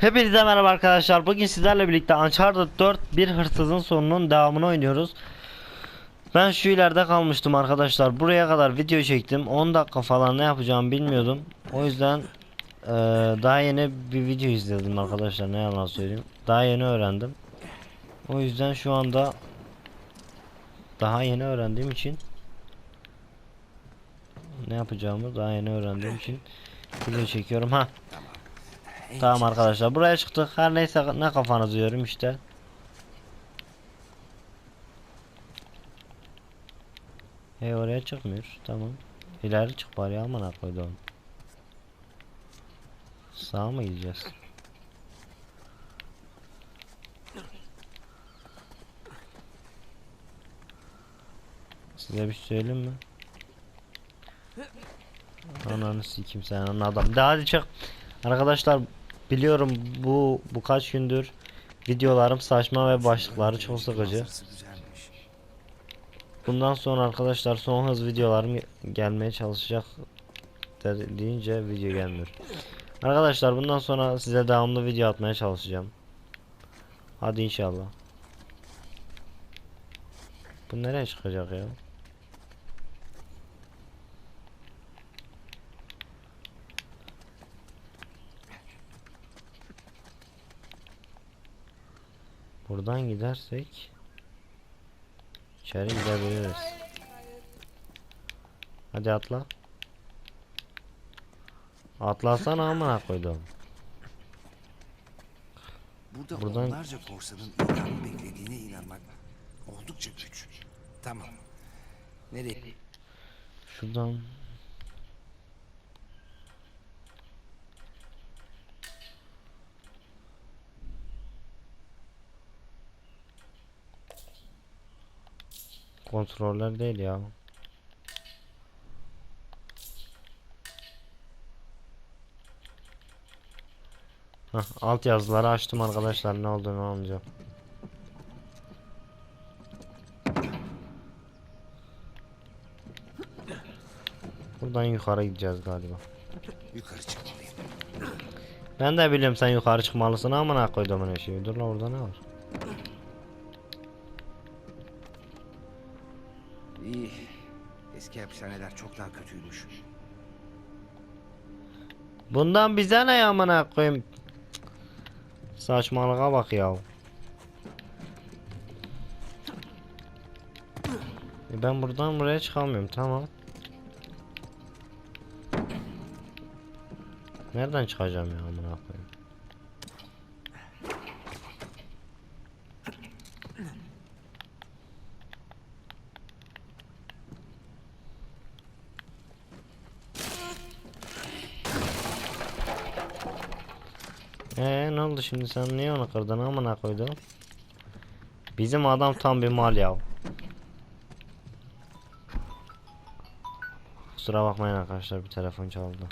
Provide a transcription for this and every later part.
Hepinize merhaba arkadaşlar. Bugün sizlerle birlikte Uncharted 4 bir hırsızın sonunun devamını oynuyoruz. Ben şu ileride kalmıştım arkadaşlar. Buraya kadar video çektim. 10 dakika falan ne yapacağımı bilmiyordum. O yüzden eee, daha yeni bir video izledim arkadaşlar. Ne yalan söyleyeyim. Daha yeni öğrendim. O yüzden şu anda daha yeni öğrendiğim için ne yapacağımı daha yeni öğrendiğim için video çekiyorum. Ha Tamam arkadaşlar buraya çıktık. Her neyse ne kafanızı yorum işte. Hey oraya çıkmıyor. Tamam. İleri çık bari aman koydu onu. Sağa mı gideceğiz? Size bir şey söyleyeyim mi? Ananı sikim sen adam. Daha hadi çık. Arkadaşlar biliyorum bu bu kaç gündür videolarım saçma ve başlıkları çok sıkıcı. Bundan sonra arkadaşlar son hız videolarım ge- gelmeye çalışacak de- deyince video gelmiyor. Arkadaşlar bundan sonra size devamlı video atmaya çalışacağım. Hadi inşallah. Bu nereye çıkacak ya? Buradan gidersek içeri gidebiliriz. Hadi atla. Atlasana amına koydum. Burada Buradan- onlarca korsanın intikamı beklediğine inanmak oldukça güç. Tamam. Nereye? Şuradan Kontroller değil ya. Hah, alt yazıları açtım arkadaşlar ne olduğunu anlayacağım. Buradan yukarı gideceğiz galiba. Yukarı çıkmalıyım. Ben de biliyorum sen yukarı çıkmalısın amına koyduğumun eşeği. Dur lan orada ne var? Hapishaneler çok daha kötüymüş. Bundan bize ne amına koyayım? Saçmalığa bak ya. E ben buradan buraya çıkamıyorum tamam. Nereden çıkacağım ya amına koyayım? Ee ne oldu şimdi sen niye onu kırdın amına koydun? Bizim adam tam bir mal ya. Kusura bakmayın arkadaşlar bir telefon çaldı.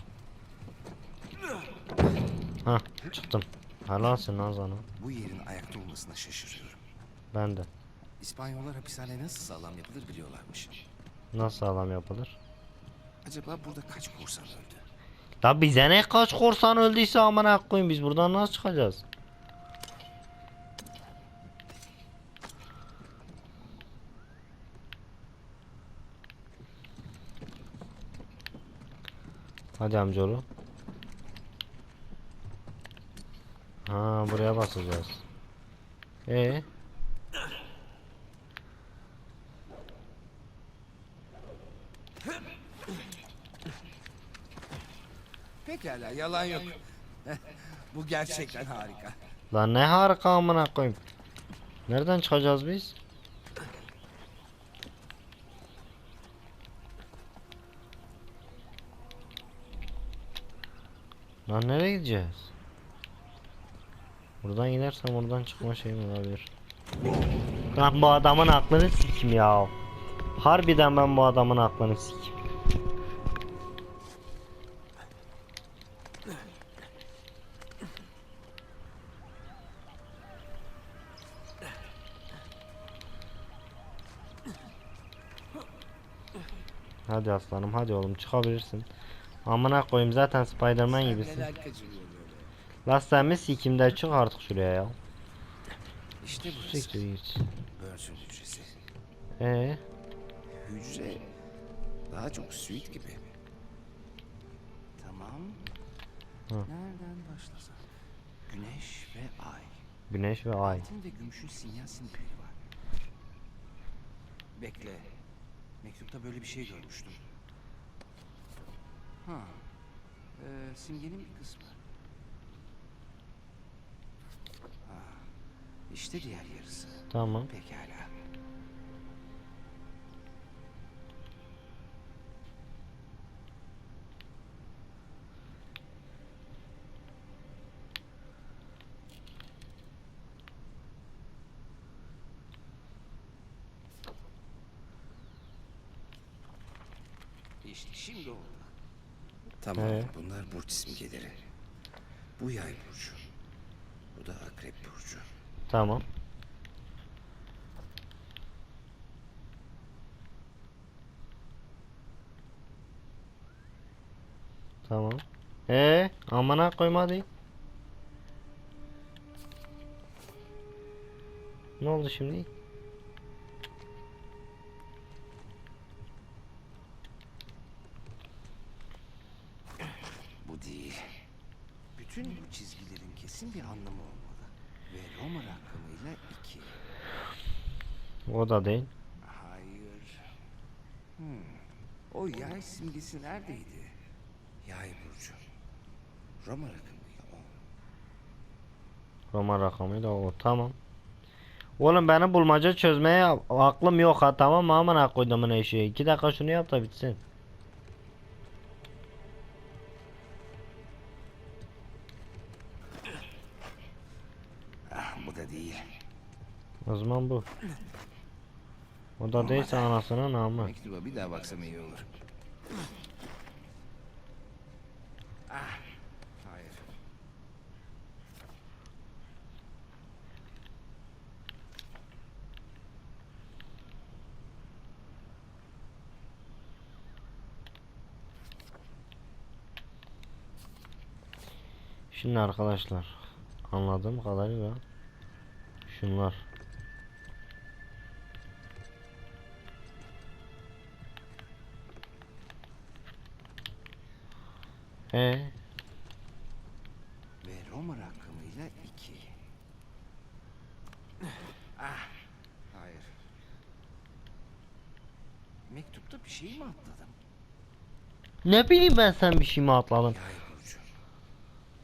Ha çıktım. Helalsin lan sana. Bu yerin ayakta olmasına şaşırıyorum. Ben de. İspanyollar hapishane nasıl sağlam yapılır biliyorlarmış. Nasıl sağlam yapılır? Acaba burada kaç korsan öldü? La bize ne kaç korsan öldüyse amına koyayım biz buradan nasıl çıkacağız? Hadi amcaoğlu. Ha buraya basacağız. Ee? Pekala yalan yok. Bu gerçekten harika. Lan ne harika amına koyayım. Nereden çıkacağız biz? Lan nereye gideceğiz? Buradan gidersem oradan çıkma şeyim olabilir. Lan bu adamın aklını sikim ya. Harbiden ben bu adamın aklını sikim. Hadi aslanım hadi oğlum çıkabilirsin. Amına koyayım zaten Spiderman gibisin. Neler kaçırıyor böyle. La sen mi sikimde çık artık şuraya ya. İşte burası. Siktir git. Hücresi. Ee, Hücre daha çok suite gibi. Tamam. Hı. Nereden başlasak? Güneş ve ay. güneş ve ay. Altın ve gümüşün sinyal simgeli var. Bekle. Mektupta böyle bir şey görmüştüm. Ha. Ee, simgenin bir kısmı. Ha. İşte diğer yarısı. Tamam. Pekala. Tamam, Ee? bunlar burç simgeleri. Bu yay burcu. Bu da akrep burcu. Tamam. Tamam. Ee, amına koymadı. Ne oldu şimdi? Bu değil. Bütün bu çizgilerin kesin bir anlamı olmalı. Ve Roma rakamıyla iki. O da değil. Hayır. Hmm. O yay simgesi neredeydi? Yay burcu. Roma rakamıyla on. Roma rakamıyla o. Tamam. Oğlum beni bulmaca çözmeye aklım yok ha tamam mı amına koyduğumun eşeği. İki dakika şunu yap da bitsin. Ah bu da değil. O zaman bu. O da değilse anasının namı. Mektuba bir daha baksam iyi olur. Ah. Hayır. Şimdi arkadaşlar anladığım kadarıyla şunlar. E Ve Roma rakamıyla iki. Ah. Hayır. Mektupta bir şey mi atladım? ne bileyim ben sen bir şey mi atladın? Yay burcu.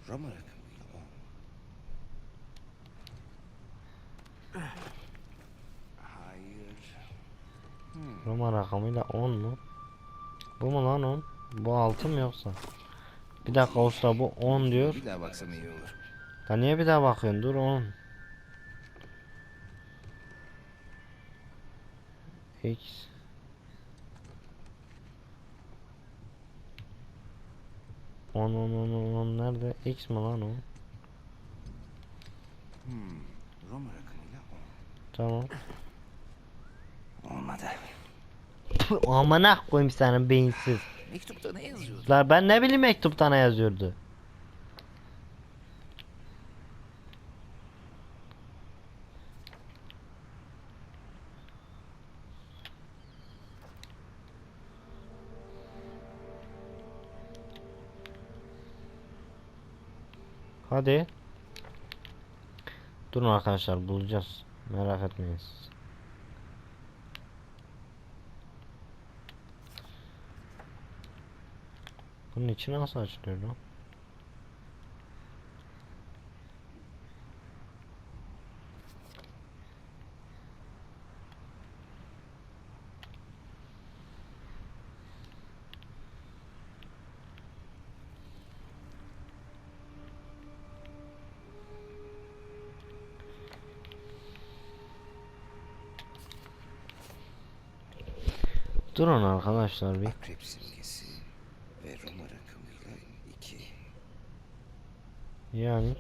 Roma rakamıyla on. Hayır. Roma rakamıyla 10 mu? Bu mu lan 10? Bu 6 mı yoksa? Bir dakika usta bu 10 diyor. Bir daha baksam iyi olur. Da niye bir daha bakıyorsun? Dur 10. X On on on on on nerede? X mi lan o? Hmm. Roma rakamıyla. Tamam. Olmadı. Amına koyayım senin beyinsiz. Mektupta ne yazıyordu? La ben ne bileyim mektupta ne yazıyordu? Hadi. Durun arkadaşlar bulacağız. Merak etmeyin siz. Bunun içi nasıl açılıyor lan? Durun arkadaşlar bir. Akrep simgesi Roma rakamıyla iki. Yani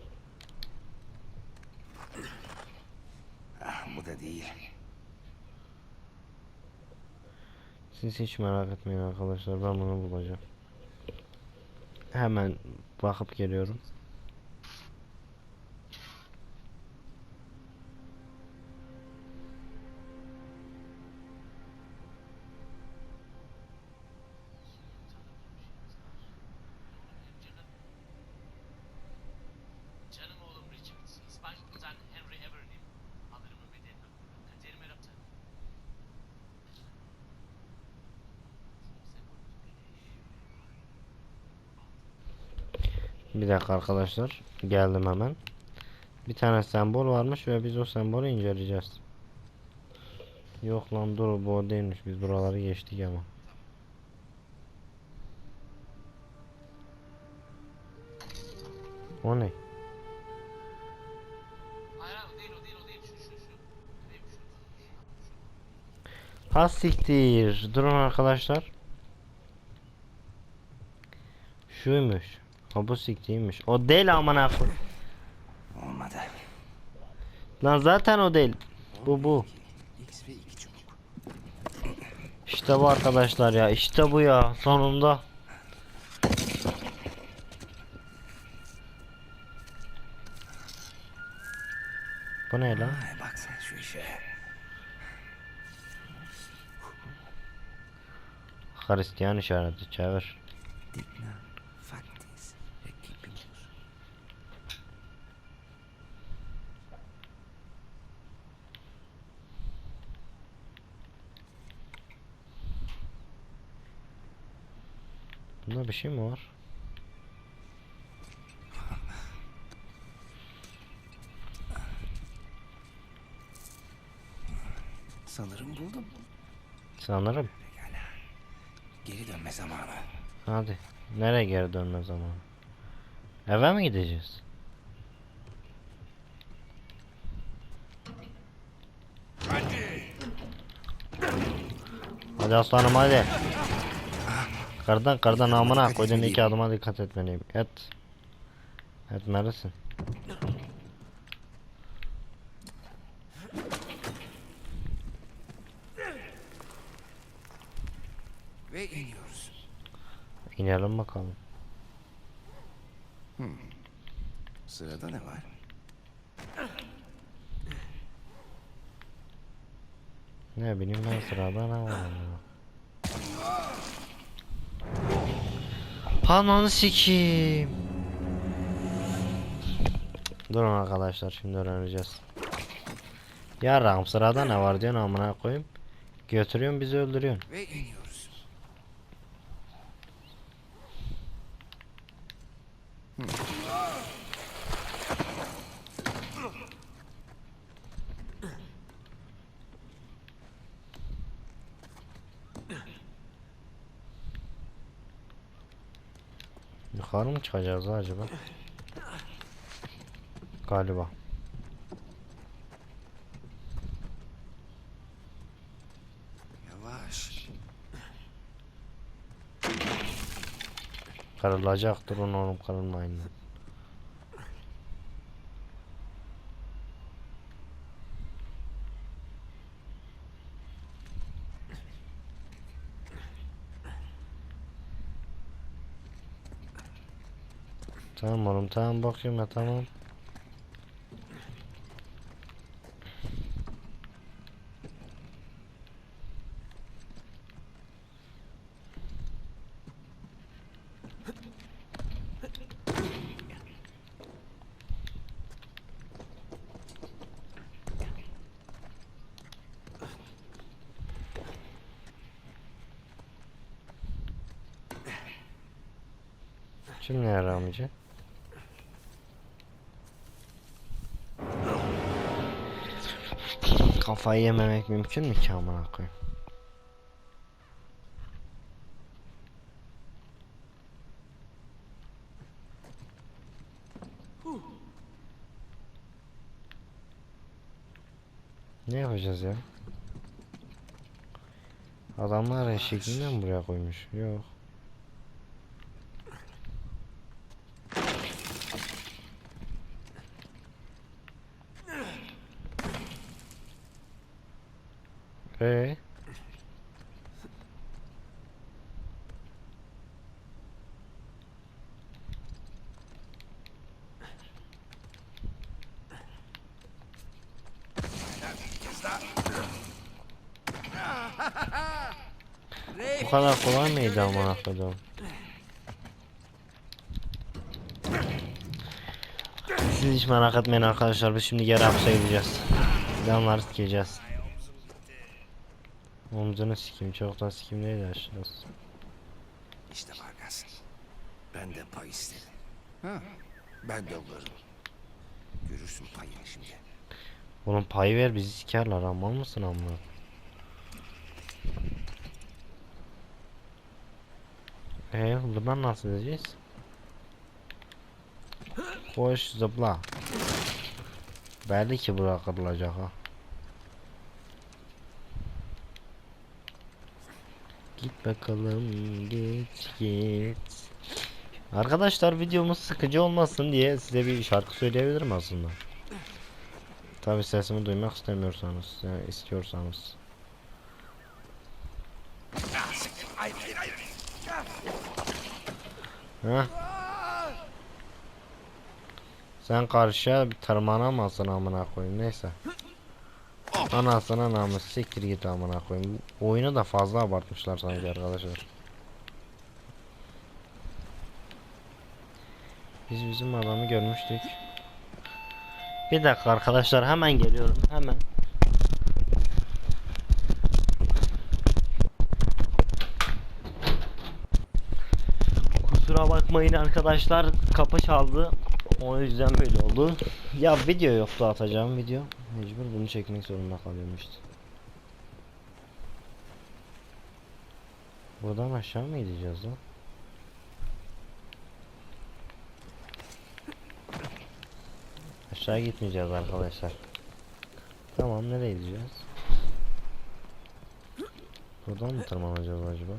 Ah bu da değil. siz hiç merak etmeyin arkadaşlar ben bunu bulacağım. Hemen bakıp geliyorum. Bir dakika arkadaşlar. Geldim hemen. Bir tane sembol varmış ve biz o sembolü inceleyeceğiz. Yok lan dur bu değilmiş. Biz buraları geçtik ama. O ne? Ha siktir. Durun arkadaşlar. Şuymuş. Ha bu siktirmiş. O değil aman koyayım. Olmadı. Lan zaten o değil. Bu bu. İşte bu arkadaşlar ya. İşte bu ya. Sonunda. Bu ne lan? Bak sen şu işe. Hristiyan işareti çevir. Bunda bir şey mi var? Sanırım buldum. Sanırım. Pekala. Geri dönme zamanı. Hadi. Nereye geri dönme zamanı? Eve mi gideceğiz? Hadi aslanım hadi. Kardan kardan amına koydun iki adıma dikkat etmeliyim. Et. Etmelisin. Ve iniyoruz. İnelim bakalım. Sırada ne var? Ne bileyim ben sırada ne var ya. Ananı sikeyim. Durun arkadaşlar şimdi öğreneceğiz. Yarram sırada ne var diyorsun amına koyayım. Götürüyorsun bizi öldürüyorsun. Ve iniyoruz. Yukarı mı çıkacağız acaba? Galiba. Yavaş. Kırılacak durun oğlum kırılmayın. Tamam oğlum tamam bakayım ya tamam. Şimdi ne yaramayacak? Kafayı yememek mümkün mü ki amına koyayım? Ne yapacağız ya? Adamlar eşekliğinden buraya koymuş? Yok. Ee? Bu kadar kolay mıydı amına koyduğum? Siz hiç merak etmeyin arkadaşlar biz şimdi geri hapse gideceğiz. Planları sikeceğiz. Omzunu sikeyim çoktan sikeyim de aşağısı. İşte Vargas. Ben de pay istedim. Ha, ben de alırım. Görürsün payını şimdi. Bunun payı ver bizi sikerler aman mısın amına? Eee buradan nasıl edeceğiz? Koş zıpla. Belli ki bura kırılacak ha. Git bakalım git git. Arkadaşlar videomuz sıkıcı olmasın diye size bir şarkı söyleyebilirim aslında. Tabi sesimi duymak istemiyorsanız, yani istiyorsanız. Heh. Sen karşıya bir tırmanamazsın amına koyayım neyse. Anasına namus siktir git amına koyayım. Oyunu da fazla abartmışlar sanki arkadaşlar. Biz bizim adamı görmüştük. Bir dakika arkadaşlar hemen geliyorum hemen. Kusura bakmayın arkadaşlar kapı çaldı. O yüzden böyle oldu. Ya video yoktu atacağım video. Mecbur bunu çekmek zorunda kalıyorum işte. Buradan aşağı mı gideceğiz lan? Aşağı gitmeyeceğiz arkadaşlar. Tamam nereye gideceğiz? Buradan mı tırmanacağız acaba?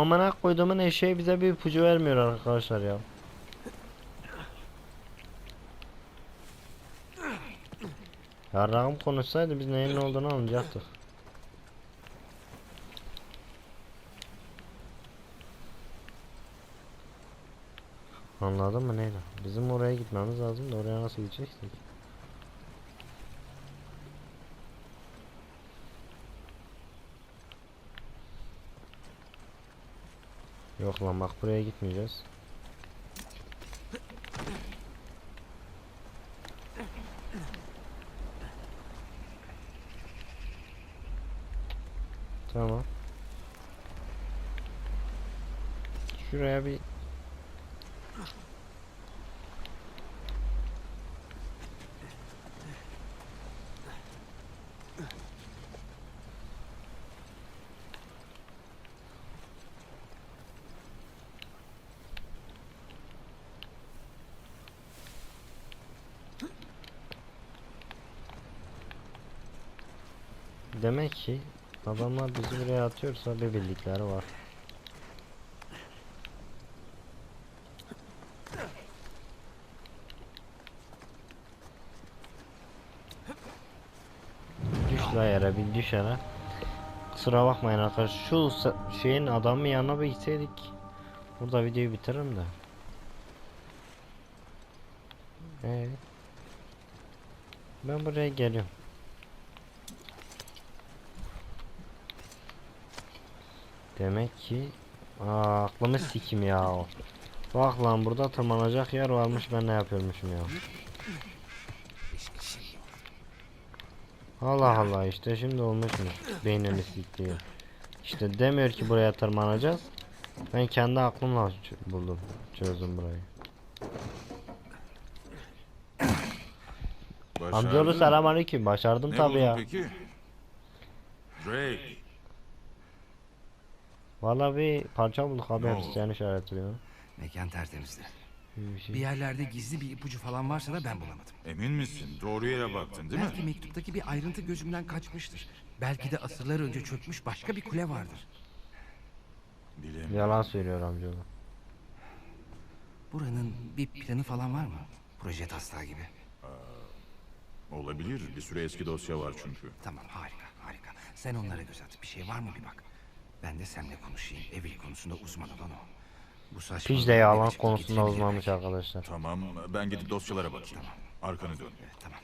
Amına koyduğumun eşeği bize bir ipucu vermiyor arkadaşlar ya. Yarrağım konuşsaydı biz neyin ne olduğunu anlayacaktık. Anladın mı neydi? Bizim oraya gitmemiz lazım da oraya nasıl gidecektik? Yok lan bak buraya gitmeyeceğiz. Tamam. Şuraya bir Demek ki adamlar bizi buraya atıyorsa bir bildikleri var. Düş la yere bir düş yere. Kusura bakmayın arkadaşlar şu şeyin adamın yanına bir gitseydik Burada videoyu bitiririm de. Ee, ben buraya geliyorum. Demek ki Aa, aklımı sikim ya. Bak lan burada tırmanacak yer varmış ben ne yapıyormuşum ya. Allah Allah işte şimdi olmuşmuş beynini siktiği. İşte demiyor ki buraya tırmanacağız. Ben kendi aklımla buldum. Çözdüm burayı. Amcaoğlu Başardın. selamünaleyküm. Başardım buldun ya. peki? Drake. Vallahi bir parça bulduk abi Ne hepsi oldu? işaretliyor. Mekan tertemizdi. Bir şey. Bir yerlerde gizli bir ipucu falan varsa da ben bulamadım. Emin misin? Doğru yere baktın değil mi? Belki mektuptaki bir ayrıntı gözümden kaçmıştır. Belki de asırlar önce çökmüş başka bir kule vardır. Bilemiyorum. Yalan söylüyor amcaoğlu. Buranın bir planı falan var mı? Proje taslağı gibi. Olabilir. Bir sürü eski dosya var çünkü. Tamam harika harika. Sen onlara göz at. Bir şey var mı bir bak. Ben de seninle konuşayım. Evlilik konusunda uzman olan o. Bu saçma... Pijde yağlan konusunda uzmanmış arkadaşlar. Tamam ben gidip dosyalara bakayım. Arkanı dön. Evet, tamam.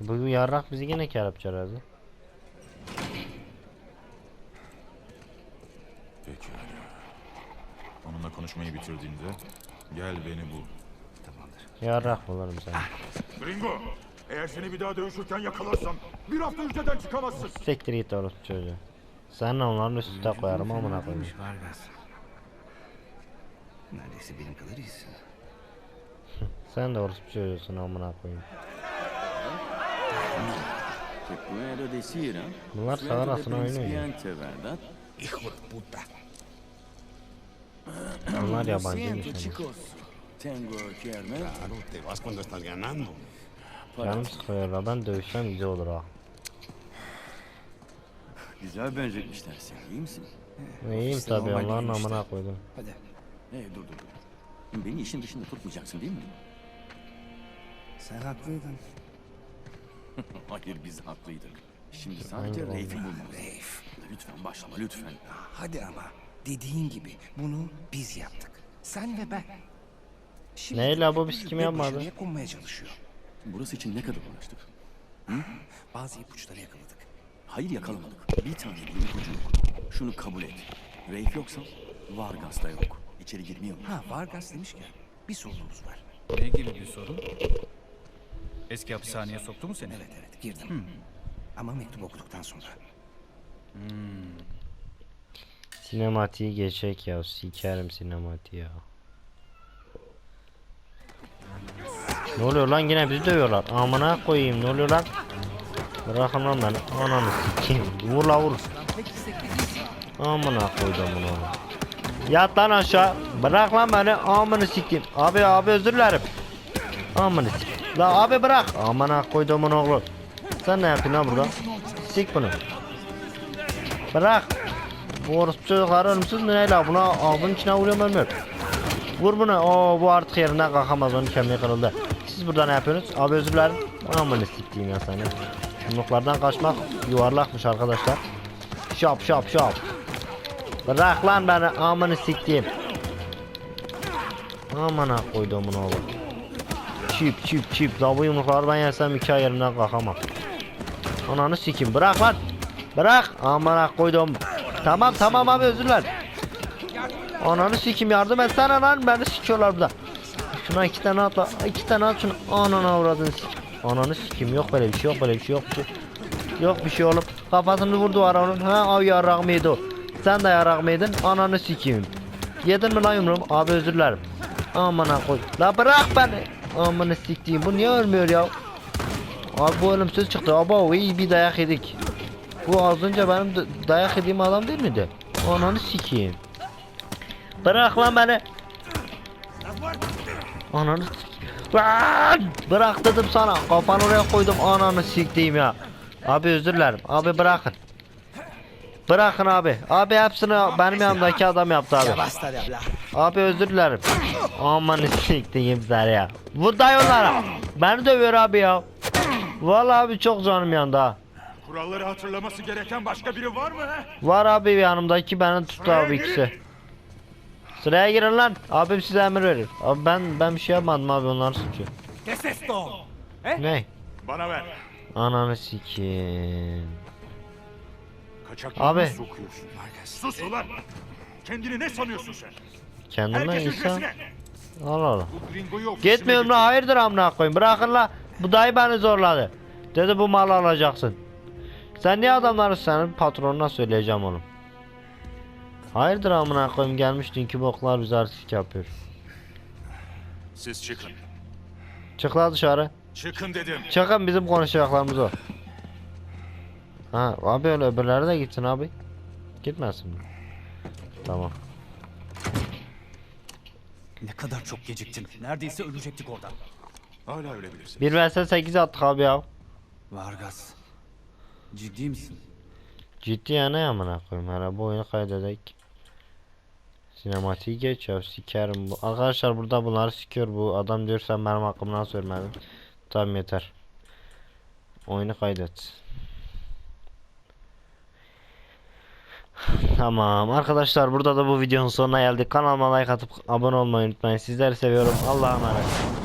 Bu yarrak bizi gene kar yapacak herhalde. Pekala. Onunla konuşmayı bitirdiğinde gel beni bul. Tamamdır. Yarrak bulurum seni. Gringo! Eğer seni bir daha dövüşürken yakalarsam bir hafta ülkeden çıkamazsın. Siktir git orospu çocuğu. Sen onların üstüne koyarım amına koyayım. Neredeyse benim kadar iyisin. Sen de orospu çocuğusun amına koyayım. Te puedo decir. Bunlar sağır aslında oynuyor. principiante, ¿verdad? Hijo de puta. Bunlar yabancıymış chicos. Tengo que irme. Claro, te vas cuando estás ganando. Canım sıkıyor la ben dövüşsem güzel olur ha. Güzel benzetmişler seni, iyi misin? İyiyim İşte tabii normal onların değil işte. amına koydum. Hadi. Hey dur dur dur. Beni işin dışında tutmayacaksın değil mi? Sen haklıydın. Hayır biz haklıydık. Şimdi sadece Hangi Reif'i bulmalıyız. Reif. Lütfen başlama lütfen. Hadi ama. Dediğin gibi bunu biz yaptık. Sen ve ben. Şimdi Neyle bu biz kim yapmadı? başarıya konmaya çalışıyor. Burası için ne kadar uğraştık? Bazı ipuçları yakaladık. Hayır yakalamadık. Bir tane bir ipucu yok. Şunu kabul et. Reif yoksa Vargas da yok. İçeri girmiyor mu? Ha Vargas demişken bir sorunumuz var. Ne gibi bir sorun? Eski hapishaneye soktu mu seni? Evet evet girdim. Ama mektup okuduktan sonra. Sinematiği geçecek ya sikerim sinematiği ya. Ne oluyor lan yine bizi dövüyorlar. Amına koyayım ne oluyor lan? Bırakın lan beni. Ananı sikeyim. Vur la vur. Amına koydum bunu. Yat lan aşağı. Bırak lan beni. Amını sikeyim. Abi abi özür dilerim. Amını. La abi bırak. Amına koydum bunu oğlum. Sen ne yapıyorsun lan burada? Sik bunu. Bırak. Bu orospu çocukları ölümsüz mü ne la? Buna ağzının içine vuruyorum ölmüyor. Vur bunu. Oo bu artık yerinden kalkamaz. Onun kemiği kırıldı. Siz burada ne yapıyorsunuz? Abi özür dilerim. Aman siktiğim ya seni. Yumruklardan kaçmak yuvarlakmış arkadaşlar. Şap şap şap. Bırak lan beni. Amanı siktiğim. Amana koydum bunu oğlum. Çip çip çip. La bu yumrukları ben yersem iki yerimden kalkamam. Ananı sikeyim. Bırak lan. Bırak. Amana koydum. Tamam tamam abi özür dilerim. Ananı sikeyim yardım etsene lan beni sikiyorlar burada. Şuna iki tane atla. iki tane at şunu. Ananı avradını sik. Ananı sikeyim yok böyle bir şey yok böyle bir şey yok bir şey. Yok bir şey oğlum. Kafasını vurdu ara onun. Ha av yarrak mıydı o? Sen de yarrak mıydın? Ananı sikeyim. Yedin mi lan yumruğumu? Abi özür dilerim. Amına koy. La bırak beni. Amına siktiğim. Bu niye ölmüyor ya? Abi bu ölümsüz çıktı. Aba iyi bir dayak yedik. Bu az önce benim dayak yediğim adam değil miydi? Ananı sikeyim. Bırak lan beni. Ananı Lan! Bırak dedim sana. Kafanı oraya koydum. Ananı siktiğim ya. Abi özür dilerim. Abi bırakın. Bırakın abi. Abi hepsini benim yanımdaki adam yaptı abi. Abi özür dilerim. Aman siktiğim seni ya. Bu dayılara. Beni dövüyor abi ya. Vallahi abi çok canım yandı ha. Kuralları hatırlaması gereken başka biri var mı he? Var abi yanımdaki beni tuttu abi ikisi. Sıraya girin lan. Abim size emir verir. Abi ben ben bir şey yapmadım abi onlar suçu. Ne? Bana ver. Ananı sikeyim. Kaçak Abi. yolunu sokuyorsun. Sus ulan. Kendini ne sanıyorsun sen? Kendime Herkes insan. hücresine. Allah Allah. Bu gringoyu Gitmiyorum lan hayırdır amına koyayım. Bırakın la. Bu dayı beni zorladı. Dedi bu malı alacaksın. Sen niye adamları senin patronuna söyleyeceğim oğlum. Hayırdır amına koyayım gelmiş dünkü boklar bize artistik yapıyor. Siz çıkın. Çık la dışarı. Çıkın dedim. Çıkın bizim konuşacaklarımız o. Ha abi öyle öbürleri de gitsin abi. Gitmesin mi? Tamam. Ne kadar çok geciktin. Neredeyse ölecektik orada. Hala ölebilirsin. 1 vs 8 attık abi ya. Vargas. Ciddi misin? Ciddi ya ne amına koyayım hele bu oyunu kaydedek. Sinematiği geç ya sikerim bu. Arkadaşlar burada bunları sikiyor bu adam diyor sen benim hakkımdan söylemedin. Tamam yeter. Oyunu kaydet. Tamam arkadaşlar burada da bu videonun sonuna geldik. Kanalıma like atıp abone olmayı unutmayın. Sizleri seviyorum. Allah'a emanet.